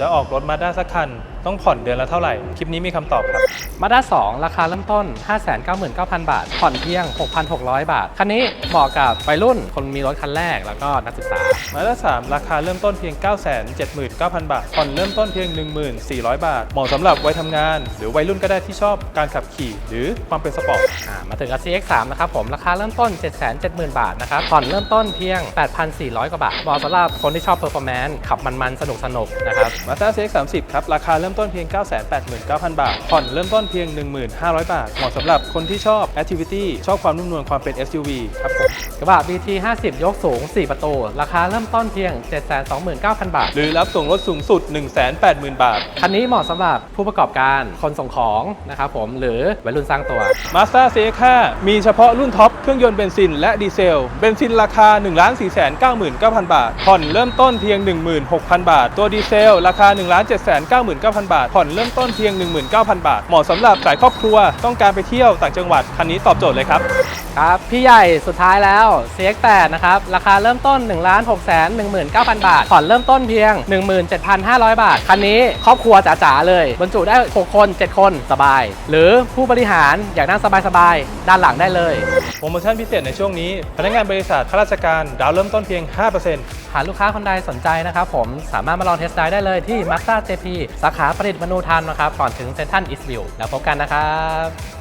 จะออกรถมาด้าสักคัน ต้องผ่อนเดือนละเท่าไหร่ คลิปนี้มีคำตอบครับ มาด้า2ราคาเริ่มต้น 599,000 บาท ผ่อนเพียง 6,600 บาท คันนี้เหมาะกับวัยรุ่น คนมีรถคันแรกแล้วก็นักศึกษา มาด้า3ราคาเริ่มต้นเพียง 979,000 บาท ผ่อนเริ่มต้นเพียง 1400 บาท เหมาะสำหรับวัยทำงาน หรือวัยรุ่นก็ได้ที่ชอบการขับขี่หรือความเป็นสปอร์ตอ่ามาถึง RCX 3 นะครับผม ราคาเริ่มต้น 770,000 บาทนะครับ ผ่อนเริ่มต้นเพียง 8,400 กว่าบาท เหมาะสำหรับคนที่ชอบเพอร์ฟอร์แมนซ์ขับมันๆสนุกๆนะครับ Mazda CX-30 ครับ ราคาเริ่มริ่มต้นเพียง 989,000 บาท ผ่อนเริ่มต้นเพียง 1500 บาท เหมาะสำหรับคนที่ชอบ Activity ชอบความนุ่มนวลความเป็น SUV ครับผม กระบะ BT 50 ยกสูง 4 ประตู ราคาเริ่มต้นเพียง 729,000 บาท หรือรับส่งลดสูงสุด 180,000 บาท คันนี้เหมาะสำหรับผู้ประกอบการ คนส่งของนะครับผม หรือวัยรุ่นสร้างตัว Mazda CX-5 มีเฉพาะรุ่นท็อป เครื่องยนต์เบนซินและดีเซล เบนซินราคา 1 4 9 9 0 0 0บาท ผ่อนเริ่มต้นเพียง 16,000 บาท ตัวดีเซล ราคา 1 7 9 9 0 0 0 บาท ผ่อนเริ่มต้นเพียง 19,000 บาท เหมาะสำหรับสายครอบครัว ต้องการไปเที่ยวต่างจังหวัด คันนี้ตอบโจทย์เลยครับ ครับ พี่ใหญ่สุดท้ายแล้ว CX8 นะครับ ราคาเริ่มต้น 1 6 1 9 0 0 0 บาท ผ่อนเริ่มต้นเพียง 17,500 บาท คันนี้ครอบครัวจ๋าๆเลย บรรจุได้ 6 คน 7 คนสบาย หรือผู้บริหารอยากนั่งสบายๆ ด้านหลังได้เลยโปรโมชั่นพิเศษในช่วงนี้ พนักงานบริษัทข้าราชการดาวน์เริ่มต้นเพียง 5%หากลูกค้าคนใดสนใจนะครับผมสามารถมาลองเทสต์ไดรฟ์ได้เลยที่ Mazda JP สาขาประดิษฐ์มนูทันนะครับก่อนถึงเซ็นทรัลอีสต์วิวแล้วพบกันนะครับ